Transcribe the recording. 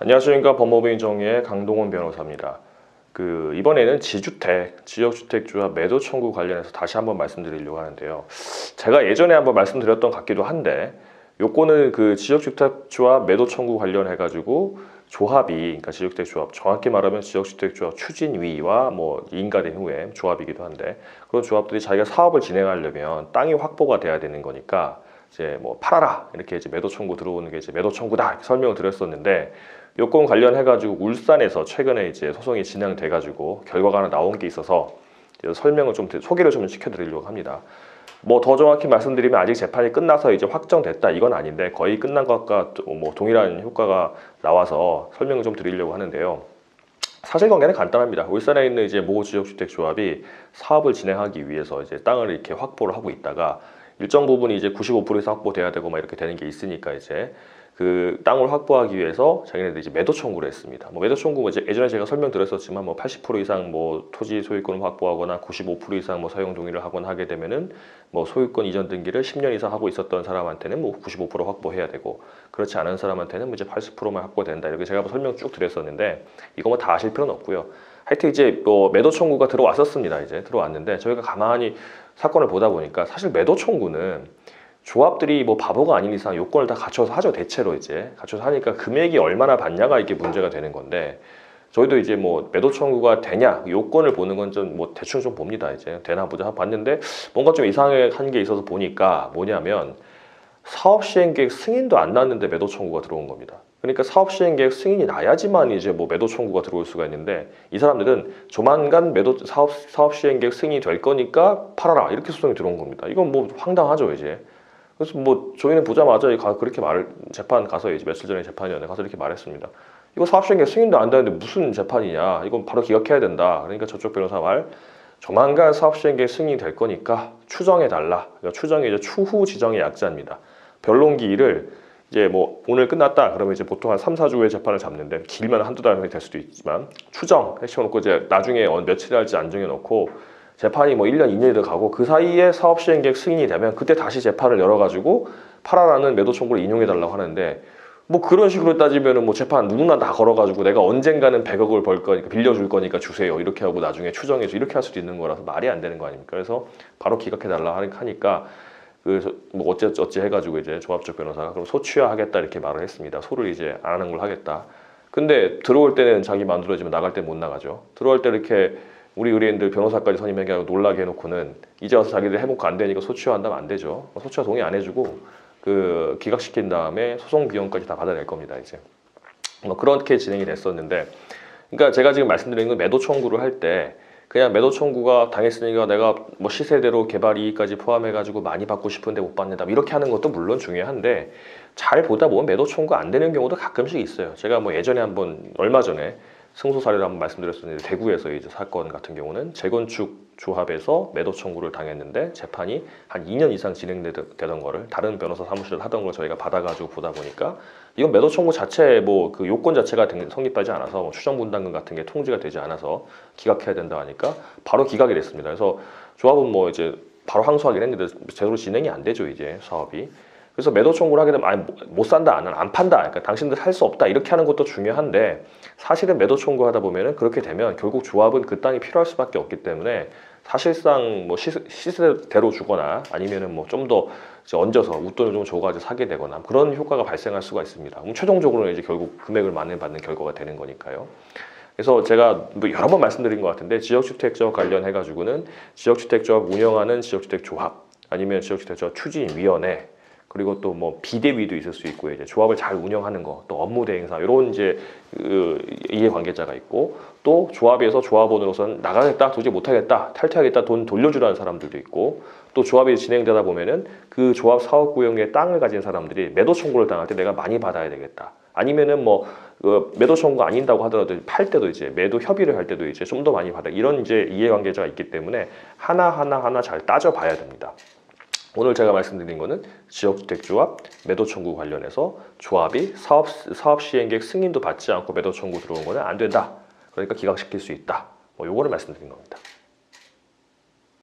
안녕하십니까 법무부인 정의의 강동원 변호사입니다. 그 이번에는 지주택, 지역주택주와 매도 청구 관련해서 다시 한번 말씀드리려고 하는데요. 제가 예전에 한번 말씀드렸던 것 같기도 한데 요거는 그 지역주택주와 매도 청구 관련해 가지고 조합이 그러니까 지역주택 조합 정확히 말하면 지역주택 조합 추진위와 뭐 인가된 후에 조합이기도 한데 그런 조합들이 자기가 사업을 진행하려면 땅이 확보가 돼야 되는 거니까 이제 뭐 팔아라 이렇게 이제 매도 청구 들어오는 게 이제 매도 청구다 이렇게 설명을 드렸었는데 요건 관련해 가지고 울산에서 최근에 이제 소송이 진행돼 가지고 결과가 하나 나온 게 있어서 설명을 좀 드- 소개를 좀 시켜드리려고 합니다. 뭐 더 정확히 말씀드리면 아직 재판이 끝나서 이제 확정됐다 이건 아닌데 거의 끝난 것과 또뭐 동일한 효과가 나와서 설명을 좀 드리려고 하는데요. 사실관계는 간단합니다. 울산에 있는 이제 모 지역주택 조합이 사업을 진행하기 위해서 이제 땅을 이렇게 확보를 하고 있다가 일정 부분이 이제 95% 이상 확보돼야 되고 막 이렇게 되는 게 있으니까 이제 그 땅을 확보하기 위해서 자기네들이 이제 매도 청구를 했습니다. 뭐 매도 청구가 이제 예전에 제가 설명드렸었지만 뭐 80% 이상 뭐 토지 소유권을 확보하거나 95% 이상 뭐 사용 동의를 하거나 하게 되면은 뭐 소유권 이전 등기를 10년 이상 하고 있었던 사람한테는 뭐 95% 확보해야 되고 그렇지 않은 사람한테는 뭐 이제 80%만 확보된다 이렇게 제가 설명 쭉 드렸었는데 이거 뭐 다 아실 필요는 없고요. 하여튼 이제 뭐 매도 청구가 들어왔었습니다. 이제 들어왔는데 저희가 가만히 사건을 보다 보니까 사실 매도 청구는 조합들이 뭐 바보가 아닌 이상 요건을 다 갖춰서 하죠 대체로 이제 갖춰서 하니까 금액이 얼마나 받냐가 이게 문제가 되는 건데 저희도 이제 뭐 매도 청구가 되냐 요건을 보는 건 좀 뭐 대충 좀 봅니다 이제 되나 보자 봤는데 뭔가 좀 이상한 게 있어서 보니까 뭐냐면 사업 시행 계획 승인도 안 났는데 매도 청구가 들어온 겁니다. 그러니까 사업 시행 계획 승인이 나야지만 이제 뭐 매도 청구가 들어올 수가 있는데 이 사람들은 조만간 매도 사업 사업 시행 계획 승인이 될 거니까 팔아라 이렇게 소송이 들어온 겁니다. 이건 뭐 황당하죠 이제. 그래서 뭐 저희는 보자마자 가- 그렇게 말 재판 가서 이제 며칠 전에 재판이었는데 가서 이렇게 말했습니다. 이거 사업 시행 계획 승인도 안 되는데 무슨 재판이냐? 이건 바로 기각해야 된다. 그러니까 저쪽 변호사 말 조만간 사업 시행 계획 승인이 될 거니까 추정해 달라. 그러니까 추정이 이제 추후 지정의 약자입니다. 변론기일을 이제 뭐 오늘 끝났다 그러면 이제 보통 한 3, 4주의 재판을 잡는데 길면 한두 달이 될 수도 있지만 추정 해쳐 놓고 이제 나중에 어, 며칠 할지 안 정해 놓고 재판이 뭐 1년, 2년이 더 가고 그 사이에 사업 시행 계획 승인이 되면 그때 다시 재판을 열어 가지고 팔아라는 매도 청구를 인용해 달라고 하는데 뭐 그런 식으로 따지면은 뭐 재판 누구나 다 걸어가지고 내가 언젠가는 100억을 벌 거니까 빌려줄 거니까 주세요 이렇게 하고 나중에 추정해서 이렇게 할 수도 있는 거라서 말이 안 되는 거 아닙니까? 그래서 바로 기각해 달라 하니까 그래서 뭐 어째 어째 해가지고 이제 조합적 변호사가 그럼 소취하하겠다 이렇게 말을 했습니다. 소를 이제 안 하는 걸 하겠다. 근데 들어올 때는 자기 만들어지면 나갈 때 못 나가죠. 들어올 때 이렇게 우리 의뢰인들 변호사까지 선임해가지고 놀라게 해놓고는 이제 와서 자기들 해먹고 안 되니까 소취한다면 안 되죠. 소취와 동의 안 해주고 그 기각시킨 다음에 소송 비용까지 다 받아낼 겁니다. 이제 뭐 그렇게 진행이 됐었는데, 그러니까 제가 지금 말씀드리는 건 매도 청구를 할 때 그냥 매도 청구가 당했으니까 내가 뭐 시세대로 개발 이익까지 포함해가지고 많이 받고 싶은데 못 받는다 뭐 이렇게 하는 것도 물론 중요한데 잘 보다 보면 매도 청구 안 되는 경우도 가끔씩 있어요. 제가 뭐 예전에 한번 얼마 전에 승소 사례를 한번 말씀드렸었는데 대구에서 이제 사건 같은 경우는 재건축 조합에서 매도 청구를 당했는데 재판이 한 2년 이상 진행되던 거를 다른 변호사 사무실에서 하던 걸 저희가 받아가지고 보다 보니까 이건 매도 청구 자체 뭐 그 요건 자체가 등- 성립하지 않아서 뭐 추정 분담금 같은 게 통지가 되지 않아서 기각해야 된다 하니까 바로 기각이 됐습니다. 그래서 조합은 뭐 이제 바로 항소하긴 했는데 제대로 진행이 안 되죠 이제 사업이. 그래서 매도 청구를 하게 되면 아니 못- 못 산다 안, 안 판다 그러니까 당신들 할수 없다 이렇게 하는 것도 중요한데 사실은 매도 청구하다 보면은 그렇게 되면 결국 조합은 그 땅이 필요할 수밖에 없기 때문에 사실상 뭐 시세, 시세대로 주거나 아니면은 뭐 좀 더 얹어서 웃돈을 좀 줘가지고 사게 되거나 그런 효과가 발생할 수가 있습니다. 그럼 최종적으로는 이제 결국 금액을 많이 받는 결과가 되는 거니까요. 그래서 제가 뭐 여러 번 말씀드린 것 같은데 지역주택조합 관련해 가지고는 지역주택조합 운영하는 지역주택조합 아니면 지역주택조합 추진위원회 그리고 또 뭐 비대위도 있을 수 있고요. 이제 조합을 잘 운영하는 거, 또 업무 대행사 이런 이제 그 이해관계자가 있고 또 조합에서 조합원으로서는 나가겠다, 도저히 못하겠다, 탈퇴하겠다, 돈 돌려주라는 사람들도 있고 또 조합이 진행되다 보면은 그 조합 사업 구역의 땅을 가진 사람들이 매도 청구를 당할 때 내가 많이 받아야 되겠다. 아니면은 뭐 그 매도 청구가 아닌다고 하더라도 팔 때도 이제 매도 협의를 할 때도 이제 좀 더 많이 받아 이런 이제 이해관계자가 있기 때문에 하나 하나 하나 잘 따져봐야 됩니다. 오늘 제가 말씀드린 거는 지역주택조합 매도 청구 관련해서 조합이 사업 사업 시행계획 승인도 받지 않고 매도 청구 들어온 거는 안 된다. 그러니까 기각시킬 수 있다. 뭐 요거를 말씀드린 겁니다.